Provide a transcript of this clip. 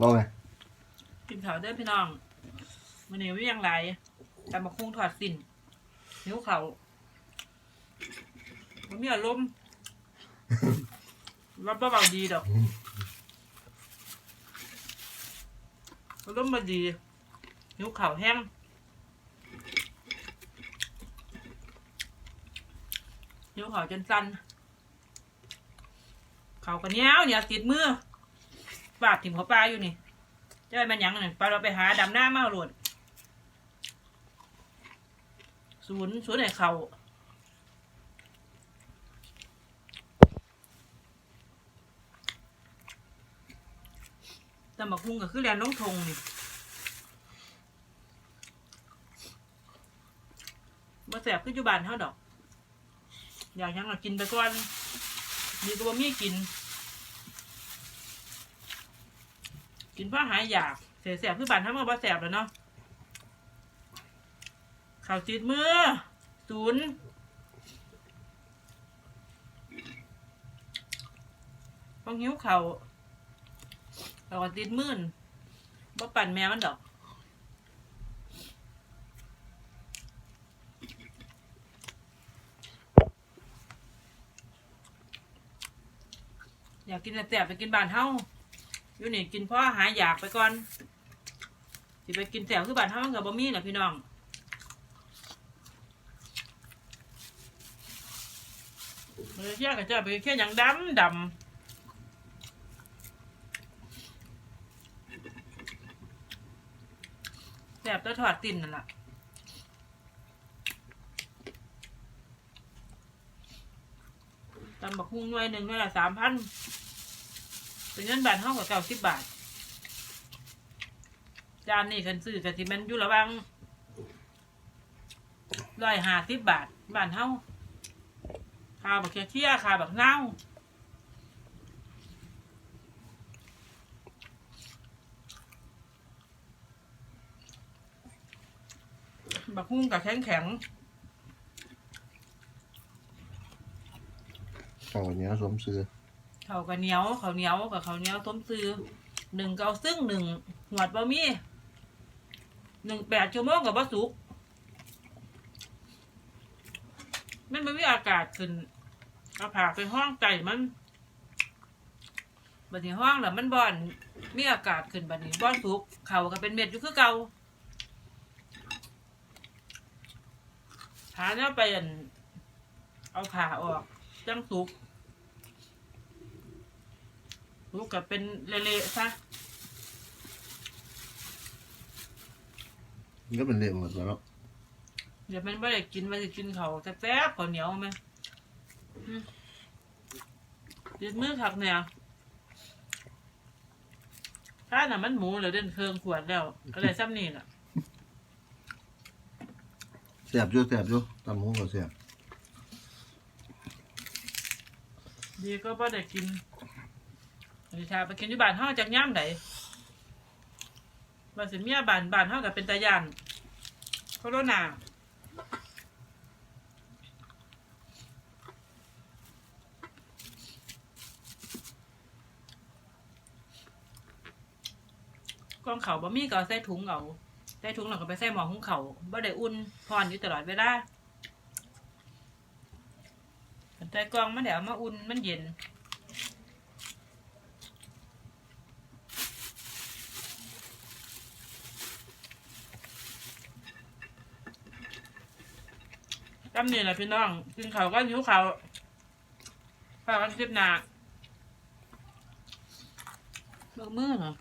บอกไงกินข้าวเด้อพี่น้องมันเหนี้วิ่งไรตำบักคุ้งถอดสินนิ้วเขามันมีอารมณ์รับเบาดีดอกอารมณ์มาดีนิ้วเข่าแห้งนิ้วเข่าจนสั้นเข่ากันเนี้ยวเนี่ยติดมือ บาดถิ่มเขาปลาอยู่นี่จะไปมันหยังหนึ่งไปเราไปหาดำหน้ามาเอาหลวดศูนย์ศูนย์ไหนเขาแต่บักพุงก็คือแลนน้องทงนี่มาแสบขึ้นจุบานเท่าดอก อยากยังก็กินไปก่อนมีตัวมีกิน กินเพื่อหายอยากเสียแสบคือบันทั้งหมดว่าแสบแล้วเนาะข่าวติดมือศูนย์ต้องหิ้วเข่าเราก็ติดมื่นว่ปั่นแมวมันดอกอยากกินแต่แสบไปกินบานเท่า อยู่นี่กินเพราะหายอยากไปก่อนสิไปกินแถวคือบ้านเฮากับบะมี่น่ะพี่น้องเมื่อเช้าก็จะไปแค่อย่างดำดำแสบตัวถอดติ่นนั่นแหละตำบักฮุ้งหน่วยหนึ่งหน่วยละสามพัน เป็นเงินบาทเท่ากับเก้าสิบบาทจานนี่คันซื้อกับที่มันอยู่ระว่างร้อยห้าสิบบาทบาทเท่าคาบักเคี้ยคาบักเน่าบักหุ้งกับแข็งแข็งเอาเนี้ยสมซื้อ เขากับเหนียวเขาเหนียวกับเขาเหนียวต้มซื้อหนึ่งเกาซึ่งหนึ่งหวดบะมี่หนึ่งแปดชั่วโมงกับบะสุกมันไม่มีอากาศขึ้นเอาผากไปห้องไก่มันบัดนี้ห้องแล้วมันบอนมีอากาศขึ้นบัดนี้บอนสุกเขาก็เป็นเม็ดอยู่คือเก่าหาเนี่ยไปอั่นเอาผ่าออกจังสุก สุกกับเป็นเละๆซะมันก็เป็นเละหมดแล้วเนาะเดี๋ยวมันไม่ได้กินมันจะกินเขาวแซ่บๆข้าวเหนียวไหมอืมติดมือขักเนี่ยถ้าน่ะมันหมูเหลือเดินเครื่องขวดแล้ว ก็เลยซ้ำนี่แหละแสบอยู่แสบอยู่ตำหูก็แสบ ดีก็บ่ได้กิน ดิชาไปกินที่บ้านเฮาจากย่ามไหนว่านสิเมียบ้านบ้านเฮากับเป็นตาย่านโคโรนากองเขาบ่มีก็ใส่ถุงเอาใส่ถุงแล้วก็ไปใส่หมอหุงเขาบ่ได้อุ่นพรอยู่ตลอดเวลาใส่กล่องมันเดี๋ยวมาอุ่นมันเย็น จำนี่แหละพี่น้องกินเขาก็ยิ้วเขาฝากกันคลิปหนาเบอร์มือเหรอ